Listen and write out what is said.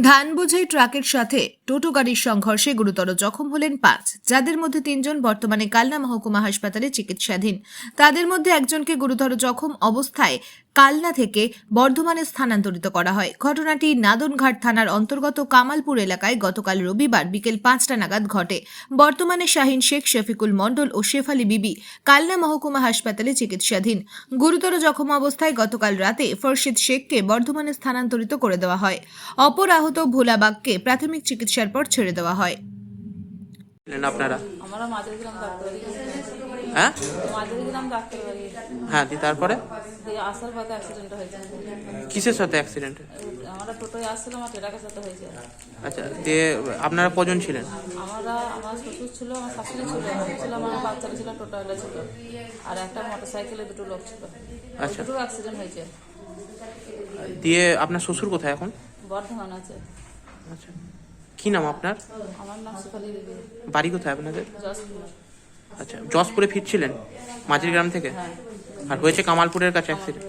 ধান বোঝাই ট্রাকের সাথে টোটো গাড়ির সংঘর্ষে গুরুতর জখম হলেন পাঁচ। যাদের মধ্যে তিনজন বর্তমানে কালনা মহকুমা হাসপাতালে চিকিৎসাধীন। তাদের মধ্যে একজনকে গুরুতর জখম অবস্থায় কালনা থেকে বর্ধমানে স্থানান্তরিত করা হয়। ঘটনাটি নাদনঘাট থানার অন্তর্গত কামালপুর এলাকায় গতকাল রবিবার বিকেল পাঁচটা নাগাদ ঘটে। বর্তমানে শাহিন শেখ, শফিকুল মণ্ডল ও শেফালি বিবি কালনা মহকুমা হাসপাতালে চিকিৎসাধীন। গুরুতর জখম অবস্থায় গতকাল রাতে ফরশিদ শেখকে বর্ধমানে স্থানান্তরিত করে দেওয়া হয়। অপর আহত ভোলা বাগকে প্রাথমিক চিকিৎসার পর ছেড়ে দেওয়া হয়। আপনারা? আমরা মাঝের গ্রাম ডাক্তারবাড়ি হ্যাঁ? মাঝের গ্রাম ডাক্তারবাড়ি হ্যাঁ দি তারপরে? দিয়ে আসার পথে অ্যাক্সিডেন্ট হয়েছে। কিসের সাথে অ্যাক্সিডেন্ট আমরা টোটোয় আসছিলাম আর ট্রেডাকের সাথে হয়েছে। আচ্ছা দিয়ে আপনারা কজন ছিলেন? আমরা আমার শ্বশুর ছিল আমার শাশুড়ি ছিল আমি আমার বাচ্চারা ছিল টোটোওয়ালা ছিল। আর একটা মোটর সাইকেলে দুটো লোক ছিল। আচ্ছা। দুটো অ্যাক্সিডেন্ট হয়েছে। দিয়ে আপনার শ্বশুর কোথায় এখন? বর্ধমান আছে। আচ্ছা। কি নাম আপনার? বাড়ি কোথায় আপনাদের? আচ্ছা জসপুরে ফিরছিলেন মাঝির গ্রাম থেকে? আর হয়েছে কামালপুরের কাছে অ্যাক্সিডেন্ট